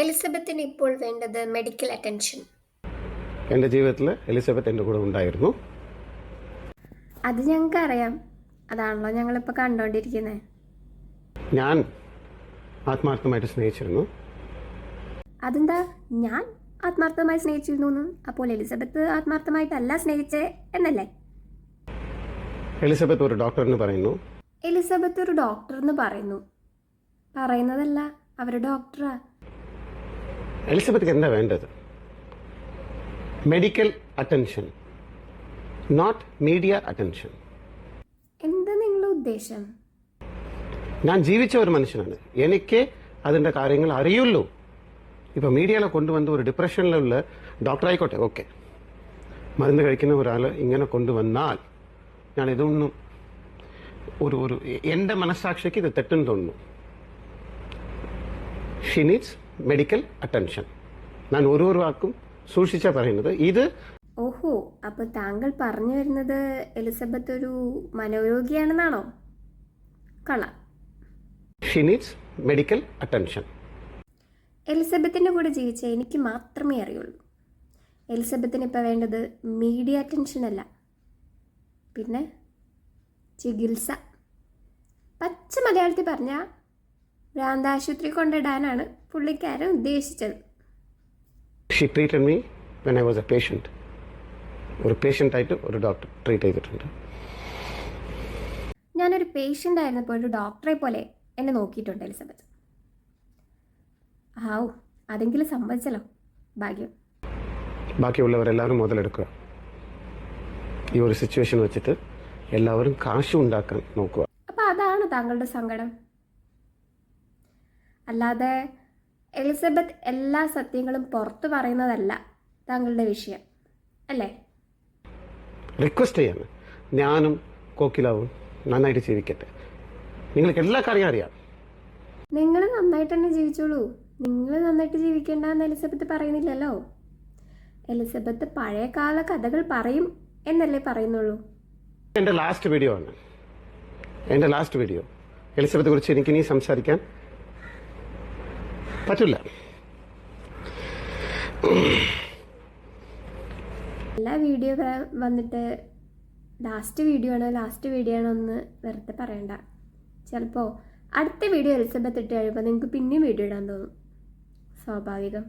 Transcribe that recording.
എലിസബത്തിന് ഇപ്പോൾ വേണ്ടത് medical attention എന്റെ ജീവിതത്തിൽ എലിസബത്ത് എന്റെ കൂടെ ഉണ്ടായിരുന്നു. അത് ഞങ്ങൾക്ക് അറിയാം. അതാണല്ലോ ഞങ്ങളിപ്പോൾ കണ്ടുകൊണ്ടിരിക്കുന്നത് ഞാൻ ആത്മാർത്ഥമായിട്ട് സ്നേഹിച്ചിരുന്നു. അതെന്താ? ഞാൻ ആത്മാർത്ഥമായി സ്നേഹിച്ചിരുന്നു എന്ന് അപ്പോൾ എലിസബത്ത് ആത്മാർത്ഥമായിട്ടല്ല സ്നേഹിച്ചേ എന്നല്ലേ? എലിസബത്ത് ഒരു ഡോക്ടർ എന്ന് പറയുന്നു. എലിസബത്ത് ഒരു ഡോക്ടർ എന്ന് പറയുന്നു. പറയുന്നതല്ല അവർ ഡോക്ടറാ എലിസബത്ത്ക്ക് എന്താ വേണ്ടത്? Medical attention not media attention എന്താ നിങ്ങളുടെ ഉദ്ദേശം? ഞാൻ ജീവിച്ച ഒരു മനുഷ്യനാണ്. എനിക്ക് അതിന്റെ കാര്യങ്ങൾ അറിയുള്ളൂ. ഇപ്പൊ മീഡിയയിലെ കൊണ്ടുവന്ന് ഒരു ഡിപ്രഷനിലുള്ള ഡോക്ടർ ആയിക്കോട്ടെ ഓക്കെ മരുന്ന് കഴിക്കുന്ന ഒരാൾ ഇങ്ങനെ കൊണ്ടുവന്നാൽ ഞാൻ ഇതൊന്നും ഒരു ഒരു എന്റെ മനസ്സാക്ഷിക്ക് ഇത് തെറ്റെന്ന് തോന്നുന്നു. ഷി നീഡ്സ് മെഡിക്കൽ അറ്റൻഷൻ ഞാൻ ഓരോരോ വാക്കും സൂക്ഷിച്ചാ പറയുന്നത്. ഇത് ഓഹോ അപ്പൊ താങ്കൾ പറഞ്ഞു വരുന്നത് എലിസബത്ത് ഒരു മനോരോഗിയാണെന്നാണോ? കള ഷി നീഡ്സ് മെഡിക്കൽ അറ്റൻഷൻ എലിസബത്തിന്റെ കൂടെ ജീവിച്ച എനിക്ക് മാത്രമേ അറിയുള്ളൂ. എലിസബത്തിന് ഇപ്പോൾ വേണ്ടത് മീഡിയ അറ്റൻഷൻ അല്ല. പിന്നെ ചികിത്സ. പച്ച മലയാളത്തിൽ പറഞ്ഞാൽ ഭ്രാന്താശുപത്രി കൊണ്ടിടാനാണ് പുള്ളിക്കാരൻ ഉദ്ദേശിച്ചത്. She treated me when I was a patient ഒരു പേഷ്യന്റായിട്ട് ഒരു ഡോക്ടർ ട്രീറ്റ് ചെയ്തിട്ടുണ്ട്. ഞാനൊരു പേഷ്യന്റ് ആയിരുന്നപ്പോൾ ഒരു ഡോക്ടറെ പോലെ എന്നെ നോക്കിയിട്ടുണ്ട് എലിസബത്ത്. ആവു അതെങ്കിലും സംഭവിച്ചല്ലോ ഭാഗ്യം. ബാക്കിയുള്ളവരെല്ലാവരും മുതലെടുക്കുക. ഈ ഒരു സിറ്റുവേഷൻ വെച്ചിട്ട് എല്ലാവരും കാശ് ഉണ്ടാക്കാൻ നോക്കുക. അപ്പോൾ അതാണ് താങ്കളുടെ സങ്കടം? അല്ലാതെ എലിസബത്ത് എല്ലാ സത്യങ്ങളും പുറത്തു പറയുന്നതല്ല താങ്കളുടെ വിഷയം അല്ലേ? റിക്വസ്റ്റ് ചെയ്യാണ് ഞാനും കോക്കിലാവും നന്നായിട്ട് ജീവിക്കട്ടെ. നിങ്ങൾക്ക് എല്ലാ കാര്യം അറിയാം. നിങ്ങൾ നന്നായിട്ട് തന്നെ ജീവിച്ചോളൂ. നിങ്ങൾ നന്നായിട്ട് ജീവിക്കേണ്ടെന്ന് എലിസബത്ത് പറയുന്നില്ലല്ലോ. എലിസബത്ത് പഴയകാല കഥകൾ പറയും എന്നല്ലേ പറയുന്നുള്ളൂ. എന്റെ ലാസ്റ്റ് വീഡിയോ ആണ്. എന്റെ ലാസ്റ്റ് വീഡിയോ എലിസബത്തെ കുറിച്ച് എനിക്ക് ഇനി സംസാരിക്കാൻ പറ്റില്ല എല്ലാ വീഡിയോ വന്നിട്ട് ലാസ്റ്റ് വീഡിയോ ആണ് ലാസ്റ്റ് വീഡിയോ ആണോ എന്ന് വെറുതെ പറയണ്ട. ചിലപ്പോൾ അടുത്ത വീഡിയോ എലിസബത്ത് ഇട്ട് കഴിയുമ്പോൾ നിങ്ങൾക്ക് പിന്നെയും വീഡിയോ ഇടാൻ തോന്നും. സ്വാഭാവികം.